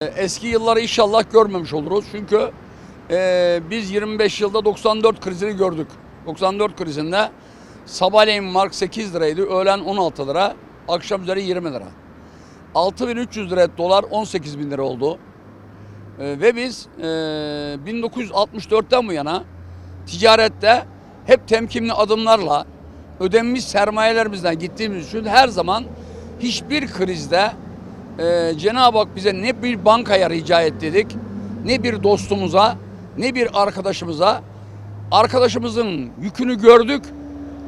Eski yılları inşallah görmemiş oluruz. Çünkü e, biz 25 yılda 94 krizini gördük. 94 krizinde sabahleyin mark 8 liraydı, öğlen 16 lira, akşam üzeri 20 lira. 6300 lira dolar 18 bin lira oldu. E, ve biz e, 1964'ten bu yana ticarette hep temkinli adımlarla ödenmiş sermayelerimizden gittiğimiz için her zaman hiçbir krizde ee, Cenab-ı Hak bize ne bir bankaya rica et dedik, ne bir dostumuza, ne bir arkadaşımıza. Arkadaşımızın yükünü gördük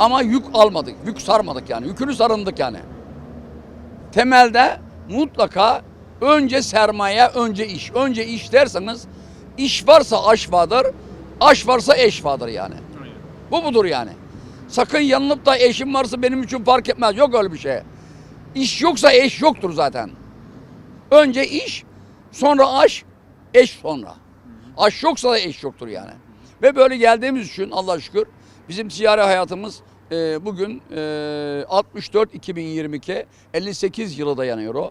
ama yük almadık, yük sarmadık yani. Yükünü sarındık yani. Temelde mutlaka önce sermaye, önce iş. Önce iş derseniz iş varsa aş vardır, aş varsa eş vardır yani. Bu budur yani. Sakın yanılıp da eşim varsa benim için fark etmez. Yok öyle bir şey. İş yoksa eş yoktur zaten. Önce iş, sonra aş, eş sonra. Aş yoksa da eş yoktur yani. Ve böyle geldiğimiz için Allah'a şükür bizim ticari hayatımız e, bugün e, 64-2022 58 yıla dayanıyor o.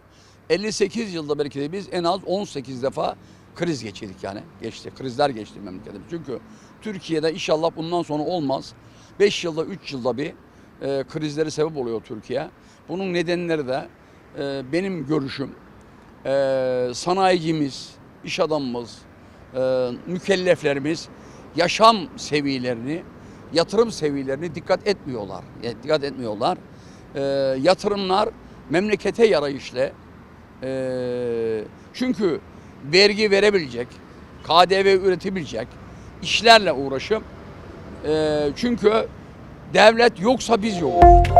58 yılda belki de biz en az 18 defa kriz geçirdik yani. Geçti. Krizler geçti memleketimiz. Çünkü Türkiye'de inşallah bundan sonra olmaz. 5 yılda 3 yılda bir e, krizleri sebep oluyor Türkiye. Bunun nedenleri de e, benim görüşüm e, sanayicimiz, iş adamımız, e, mükelleflerimiz yaşam seviyelerini, yatırım seviyelerini dikkat etmiyorlar. E, Dikkat etmiyorlar. E, yatırımlar memlekete yarayışlı. E, çünkü vergi verebilecek, KDV üretebilecek işlerle uğraşıp e, çünkü devlet yoksa biz yokuz.